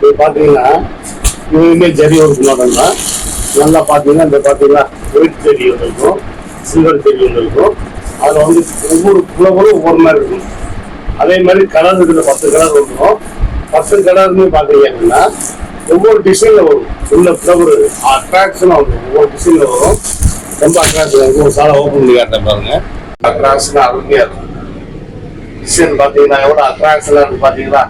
இது பார்த்தீங்கன்னா இதுவுமே ஜரி ஒர்க் மாடல் தான் நல்லா பார்த்தீங்கன்னா இந்த பார்த்தீங்கன்னா ஒயிட் ஜெரி ஒன்று இருக்கும் சில்வர் ஜெரி ஒன்று இருக்கும். அதில் வந்து ஒவ்வொரு குளவரும் ஒவ்வொரு மாதிரி இருக்கும். அதே மாதிரி கலர் இருக்கிற பத்து கலர் இருக்கும். பத்து கலருமே பார்த்தீங்க அப்படின்னா ஒவ்வொரு டிசைனில் வரும். உள்ள ஃப்ளவர் அட்ராக்ஷனாக வரும். ஒவ்வொரு டிசைனில் வரும். ரொம்ப அட்ராக்ஷனாக இருக்கும். ஒரு சாலை ஓப்பன் பண்ணி காட்டுறேன் பாருங்க. அட்ராக்ஷனாக அருமையாக இருக்கும். டிசைன் பார்த்தீங்கன்னா எவ்வளோ அட்ராக்ஷனாக இருக்கு பார்த்தீங்கன்னா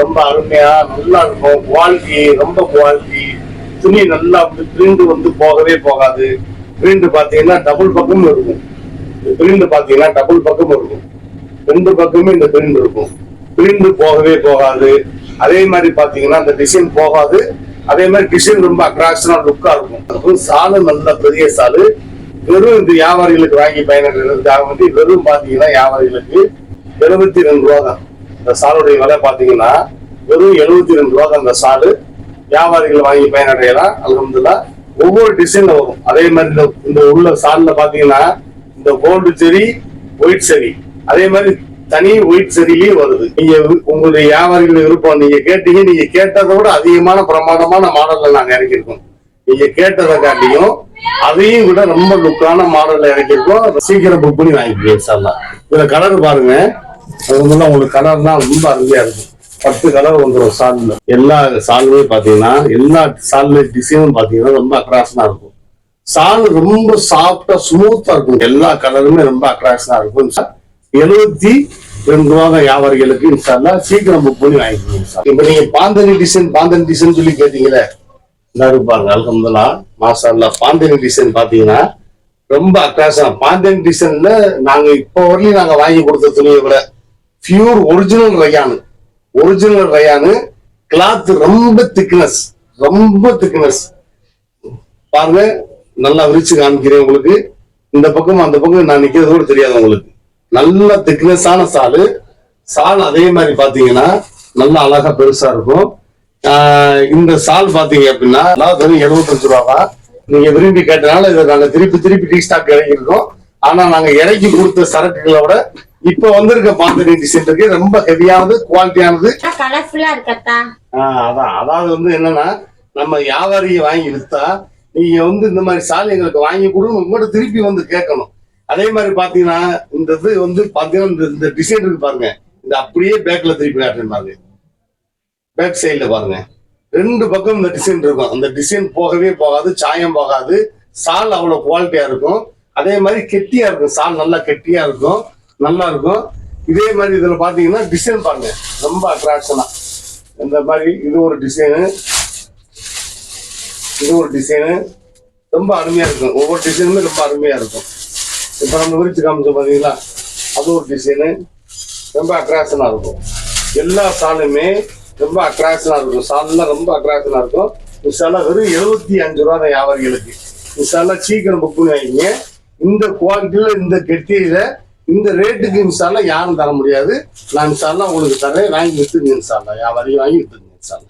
ரொம்ப அருமையாக நல்லா இருக்கும். குவாலிட்டி ரொம்ப குவாலிட்டி துணி நல்லா வந்து பிரிண்ட் வந்து போகவே போகாது. பிரிண்ட் பார்த்தீங்கன்னா டபுள் பக்கமும் இருக்கும். பிரிண்ட் பார்த்தீங்கன்னா டபுள் பக்கமும் இருக்கும். ரெண்டு பக்கமே இந்த பிரிண்ட் இருக்கும். பிரிண்ட் போகவே போகாது. அதே மாதிரி பார்த்தீங்கன்னா அந்த டிசைன் போகாது. அதே மாதிரி டிசைன் ரொம்ப அட்ராக்ஷனா லுக்கா இருக்கும். அதுவும் சாலு நல்ல பெரிய சாலு. வெறும் இந்த வியாபாரிகளுக்கு வாங்கி பயன்படுறதுக்காக வந்து வெறும் பார்த்தீங்கன்னா வியாபாரிகளுக்கு எழுபத்தி ரெண்டு ரூபா தான். இந்த சாலுடைய விலை பார்த்தீங்கன்னா வெறும் எழுபத்தி ரெண்டு ரூபா தான் இந்த சாலு. வியாபாரிகள் வாங்கி பயனடையலாம். அலமதுல்லா ஒவ்வொரு டிசைன்ல வரும். அதே மாதிரி இந்த இந்த உள்ள சாலில் பாத்தீங்கன்னா இந்த கோல்டு செரி ஒயிட் செரி. அதே மாதிரி தனி ஒயிட் செரிலயும் வருது. நீங்க உங்களுடைய வியாபாரிகள் விருப்பம் நீங்க கேட்டீங்க நீங்க கேட்டதை விட அதிகமான பிரமாதமான மாடல்ல நாங்க இறக்கியிருக்கோம். நீங்க கேட்டதை காட்டியும் அதையும் விட ரொம்ப லுக்கான மாடல்ல இறக்கியிருக்கோம். சீக்கிரம் புக் பண்ணி வாங்கிக்கிறீங்க சார்லாம் இதுல கலர் பாருங்க. அது வந்து உங்களுக்கு கலர்லாம் ரொம்ப அருமையா இருக்கும். பத்து கலர் வந்துடும் சால்ல. எல்லா சாலுமே பாத்தீங்கன்னா எல்லா சால்ல டிசைனும் பாத்தீங்கன்னா ரொம்ப அட்ராக்ஷனாக இருக்கும். சால் ரொம்ப சாஃப்டா ஸ்மூத்தா இருக்கும். எல்லா கலருமே ரொம்ப அட்ராக்ஷனா இருக்கும். எழுபத்தி ரெண்டு ரூபா தான் வியாபாரிகளுக்கு இன்ஷால்லா சீக்கிரம் புக் பண்ணி வாங்கிக்கோங்க சார். இப்ப நீங்க பாந்தனி டிசைன் பாந்தனி டிசைன் சொல்லி கேட்டீங்களே எல்லாரும் பாருங்க அல்ஹம்துல்லா மாசாலா பாந்தனி டிசைன் பாத்தீங்கன்னா ரொம்ப அட்ராக்ஷன் பாந்தனி டிசைன்ல நாங்க இப்போ வரலையும் நாங்க வாங்கி கொடுத்த துணியை விட pure original rayon original rayon cloth ரொம்ப திக்னஸ் ரொம்ப திக்னஸ் பாருங்க நல்லா விரிச்சு காமிக்கிறேன் உங்களுக்கு. இந்த பக்கம் அந்த பக்கம் நான் நிக்கிறது கூட தெரியாது உங்களுக்கு. நல்ல திக்னஸான சாலு. சால் அதே மாதிரி பாத்தீங்கன்னா நல்லா அழகா பெருசா இருக்கும். இந்த சால் பாத்தீங்க அப்படின்னா அதாவது எழுபத்தஞ்சு ரூபா நீங்க விரும்பி கேட்டனால இதை நாங்க திருப்பி திருப்பி ரீஸ்டாக் இறங்கியிருக்கோம் ஆனா நாங்க இறக்கி கொடுத்த சரக்குகளை விட இப்ப வந்திருக்க பாந்தனி டிசைன் இருக்கு. ரொம்ப ஹெவியானது குவாலிட்டியானது கலர்ஃபுல்லா இருக்கத்தா? அதான். அதாவது வந்து என்னன்னா நம்ம வியாபாரியை வாங்கி வித்தா நீங்க வந்து இந்த மாதிரி சாலை எங்களுக்கு வாங்கி கொடுங்க உங்கள்கிட்ட திருப்பி வந்து கேட்கணும். அதே மாதிரி பாத்தீங்கன்னா இந்த இது வந்து பாத்தீங்கன்னா இந்த- இந்த டிசைன் இருக்கு பாருங்க. இந்த அப்படியே பேக்ல திருப்பி காட்டுறேன் பாருங்க. பேக் சைடுல பாருங்க. ரெண்டு பக்கம் இந்த டிசைன் இருக்கும். அந்த டிசைன் போகவே போகாது சாயம் போகாது. சால் அவ்வளவு குவாலிட்டியா இருக்கும். அதே மாதிரி கெட்டியா இருக்கும். சால் நல்லா கெட்டியா இருக்கும். நல்லா இருக்கும். இதே மாதிரி இதுல பாத்தீங்கன்னா டிசைன் பாருங்க. ரொம்ப அட்ராக்ஷனா இந்த மாதிரி இது ஒரு டிசைனு இது ஒரு டிசைனு ரொம்ப அருமையா இருக்கும். ஒவ்வொரு டிசைனுமே ரொம்ப அருமையா இருக்கும். இப்ப நம்ம விரிச்சு காமிச்சோம் பாத்தீங்களா? அது ஒரு டிசைனு ரொம்ப அட்ராக்ஷனா இருக்கும். எல்லா சாலுமே ரொம்ப அட்ராக்ஷனா இருக்கும். சால்லாம் ரொம்ப அட்ராக்ஷனா இருக்கும். மிஸ்ஸாலாம் வெறும் எழுபத்தி அஞ்சு ரூபா தான் வியாபாரிகளுக்கு. மிஸ்ஸாலாம் சீக்கிரம் புக் பண்ணி வாங்கிங்க இந்த குவாலிட்டியில இந்த கெட்டியில இந்த ரேட்டுக்கு இன்ஷால்லாம் யாரும் தர முடியாது. நான் இன்ஷால்லாம் உங்களுக்கு தரேன் வாங்கி வித்துங்க யா வரையும் வாங்கி வித்துங்க இன்ஷால்லா.